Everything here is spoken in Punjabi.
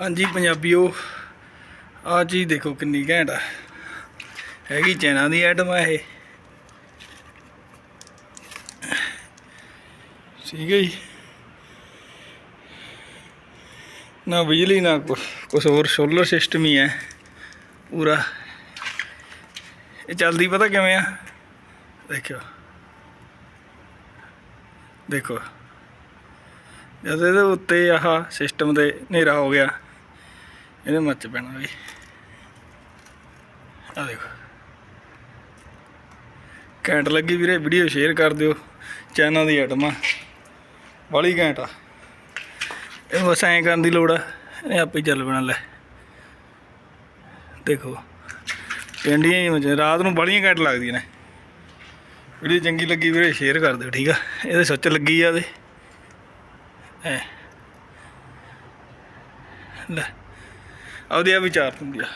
ਹਾਂਜੀ ਪੰਜਾਬੀਓ ਆ ਚੀਜ਼ ਦੇਖੋ ਕਿੰਨੀ ਘੈਂਟ ਆ। ਹੈਗੀ ਚਾਈਨਾ ਦੀ ਆਈਟਮ ਆ ਇਹ। ਠੀਕ ਹੈ ਜੀ। ਨਾ ਬਿਜਲੀ, ਨਾ ਕੁਛ ਕੁਛ ਹੋਰ ਸੋਲਰ ਸਿਸਟਮ ਹੀ ਹੈ, ਪੂਰਾ। ਇਹ ਚੱਲਦੀ ਪਤਾ ਕਿਵੇਂ ਆ? ਦੇਖਿਓ। ਦੇਖੋ। ਜਦ ਇਹਦੇ ਉੱਤੇ ਆਹ ਸਿਸਟਮ ਦੇ ਹਨੇਰਾ ਹੋ ਗਿਆ, ਇਹਦੇ ਮੱਚ ਪੈਣਾ ਵੀ। ਆ ਦੇਖੋ। ਘੈਂਟ ਲੱਗੀ ਵੀਰੇ ਵੀਡੀਓ ਸ਼ੇਅਰ ਕਰ ਦਿਓ ਚੈਨਲ ਦੀ ਆਈਟਮ ਆ। ਬਾਲੀ ਘੈਂਟ ਆ। ਇਹ ਬਸ ਐਂ ਕਰਨ ਦੀ ਲੋੜ ਆ ਇਹ ਆਪੇ ਚੱਲ ਪੈਣਾ, ਲੈ। ਦੇਖੋ, ਪਿੰਡੀਆਂ ਹੀ ਮਜੇ ਰਾਤ ਨੂੰ ਬੜੀਆਂ ਘੈਂਟ ਲੱਗਦੀਆਂ ਨੇ। ਵੀਡੀਓ ਚੰਗੀ ਲੱਗੀ ਵੀਰੇ ਸ਼ੇਅਰ ਕਰ ਦਿਓ, ਠੀਕ ਆ? ਇਹਦੇ ਸੁੱਚ ਲੱਗੀ ਆ ਇਹਦੇ ਐ ਲੈ ਆਪਦੇ ਆ ਵਿਚਾਰ ਹੁੰਦੀ ਆ।